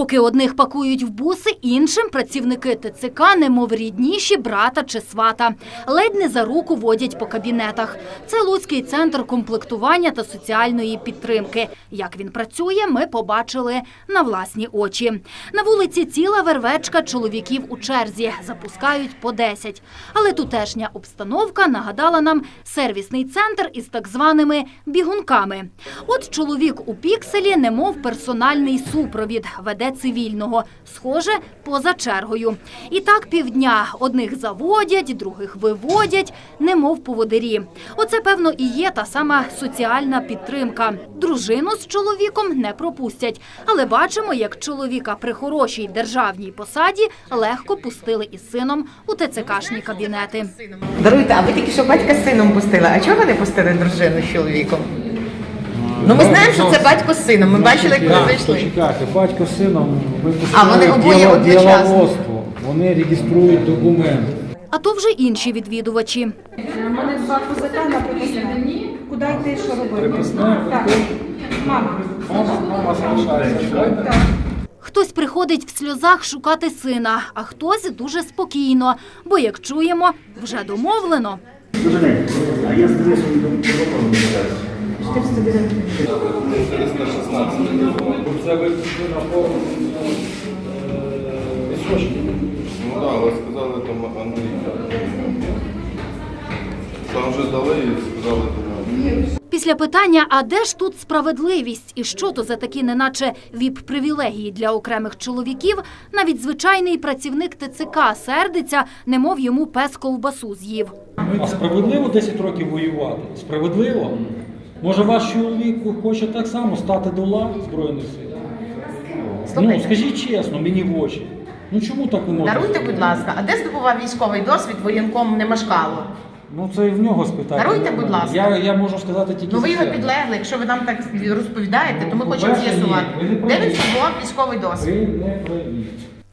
Поки одних пакують в буси, іншим працівники ТЦК, немов рідніші брата чи свата. Ледь не за руку водять по кабінетах. Це Луцький центр комплектування та соціальної підтримки. Як він працює, ми побачили на власні очі. На вулиці ціла вервечка чоловіків у черзі. Запускають по 10. Але тутешня обстановка нагадала нам сервісний центр із так званими бігунками. От чоловік у пікселі, немов персональний супровід, веде цивільного. Схоже, поза чергою. І так півдня. Одних заводять, других виводять, немов поводирі. Оце, певно, і є та сама соціальна підтримка. Дружину з чоловіком не пропустять. Але бачимо, як чоловіка при хорошій державній посаді легко пустили із сином у ТЦКшні кабінети. Даруйте, а ви тільки що батька з сином пустили. А чого не пустили дружину з чоловіком? Ну ми знаємо, що це батько з сином. Ми бачили, як вони зайшли. Почекайте, батько з сином А, вони випускають обоє діло- одночасно. діловодство. Вони реєструють документи. А то вже інші відвідувачі. У мене два козака на приписне. Куди йти, що робити? Так. Мама. Мама, мама залишається. Хтось приходить в сльозах шукати сина, а хтось дуже спокійно, бо, як чуємо, вже домовлено. Це ви на форму відсрочки. Ну так, але сказали там Андрій. Там вже дали і сказали до Після питання, а де ж тут справедливість і що то за такі неначе віп-привілегії для окремих чоловіків, навіть звичайний працівник ТЦК сердиться, немов йому пес ковбасу з'їв. А справедливо 10 років воювати? Справедливо? Може ваш чоловік хоче так само стати до лав Збройних сил? Ну, Слухайте. скажіть чесно, мені в очі. Ну чому так ви можете? Даруйте, будь ласка, а де здобував військовий досвід воєнком Немашкало? Ну це і в нього спитати. Даруйте, будь ласка. Я, я можу сказати тільки Ну ви за його себе. підлегли, якщо ви нам так розповідаєте, то ми Ну, хочемо по-перше, з'ясувати, ви не де праві. він здобував військовий досвід. Ви не праві.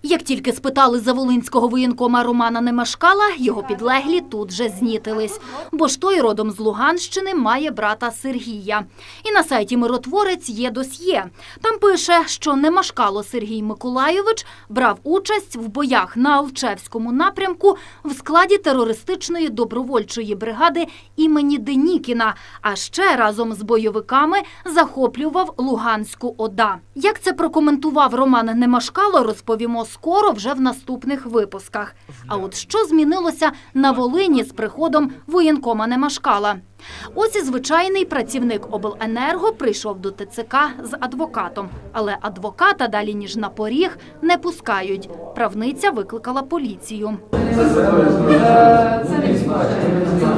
Як тільки спитали за волинського воєнкома Романа Немашкала, його підлеглі тут же знітились. Бо ж той родом з Луганщини має брата Сергія. І на сайті Миротворець є досьє. Там пише, що Немашкало Сергій Миколайович брав участь в боях на Алчевському напрямку в складі терористичної добровольчої бригади імені Денікіна, а ще разом з бойовиками захоплював Луганську ОДА. Як це прокоментував Роман Немашкало, розповімо скоро вже в наступних випусках. А от що змінилося на Волині з приходом воєнкома Немашкала? Ось і звичайний працівник обленерго прийшов до ТЦК з адвокатом, але адвоката далі ніж на поріг не пускають. Правниця викликала поліцію. Це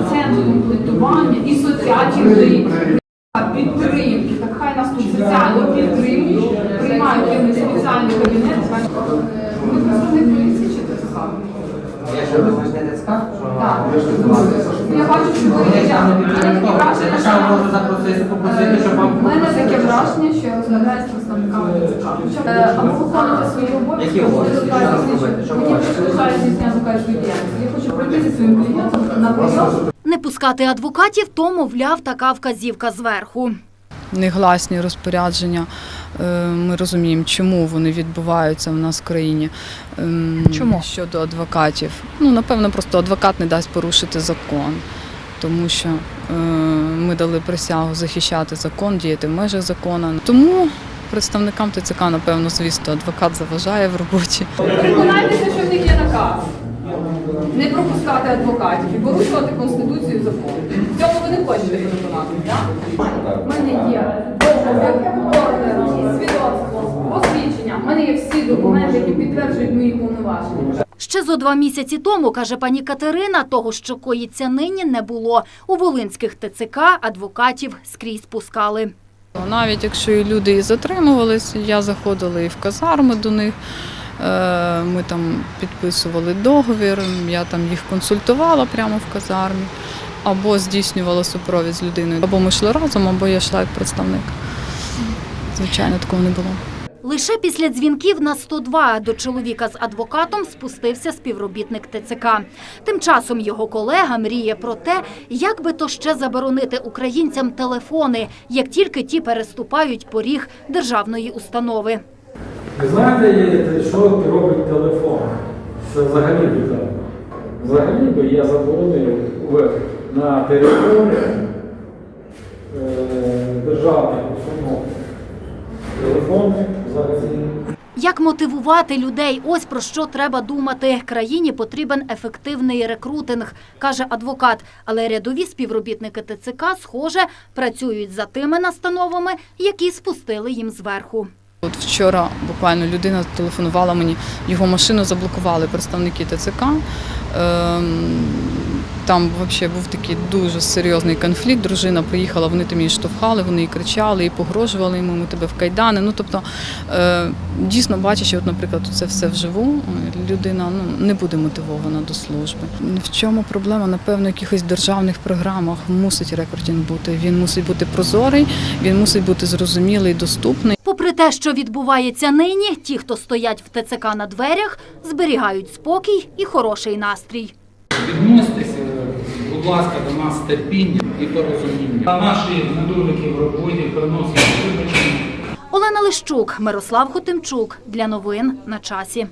центр комплектування і соціальної підтримки. Так хай нас тут соціально підтримують, приймають спеціальний кабінет. Ви представник поліції чи ТЦК? Так. Я бачу, що ви є. Мене таке враження, що У мене таке враження, що я розмовляю з представниками ТЦК. Е, А ви виконуєте свої обов'язки, ви Що робити? Що Мені перешкоджає здійснення адвокатської діяльності. Я хочу пройти зі своїм клієнтом на прийом. Не пускати адвокатів, то, мовляв, така вказівка зверху. негласні розпорядження. Е, Ми розуміємо, чому вони відбуваються в нас в країні. Ем, Чому? Щодо адвокатів. Ну, напевно, просто адвокат не дасть порушити закон, тому що е, ми дали присягу захищати закон, діяти в межах закону. Тому представникам ТЦК, напевно, звісно, адвокат заважає в роботі. Переконайтеся, що в них є наказ. Не пропускати адвокатів і порушувати конституцію і закон. В цьому ви не хочете переконати, так? У мене є договір, ордер, свідоцтво, посвідчення. У мене є всі документи, які підтверджують повноваження. Ще зо два місяці тому, каже пані Катерина, того, що коїться нині, не було. У волинських ТЦК адвокатів скрізь пускали. Навіть якщо і люди і затримувалися, я заходила і в казарми до них. е, Ми там підписували договір, я там їх консультувала прямо в казармі, або здійснювала супровід з людиною, або ми йшли разом, або я йшла як представник. Звичайно, такого не було. Лише після дзвінків на 102 до чоловіка з адвокатом спустився співробітник ТЦК. Тим часом його колега мріє про те, як би то ще заборонити українцям телефони, як тільки ті переступають поріг державної установи. Ви знаєте, що робить телефон? Це взагалі біда. Взагалі би я заборонив на території Як мотивувати людей? Ось про що треба думати. Країні потрібен ефективний рекрутинг, каже адвокат. Але рядові співробітники ТЦК, схоже, працюють за тими настановами, які спустили їм зверху. От вчора буквально людина телефонувала мені, його машину заблокували представники ТЦК. Ем, Там взагалі був такий дуже серйозний конфлікт. Дружина приїхала, вони там її штовхали, вони їй кричали і погрожували йому, ми тебе в кайдани. Ну тобто, е, дійсно бачачи, от, наприклад, це все вживу, людина ну, не буде мотивована до служби. В чому проблема? Напевно, в якихось державних програмах мусить рекрутинг бути. Він мусить бути прозорий, він мусить бути зрозумілий, доступний. Попри те, що відбувається нині, ті, хто стоять в ТЦК на дверях, зберігають спокій і хороший настрій. Відноситися, ласка, до нас терпіння і порозуміння. Наші недоліки в роботі приносять вибачення. Олена Лищук, Мирослав Хотимчук. Для новин на часі.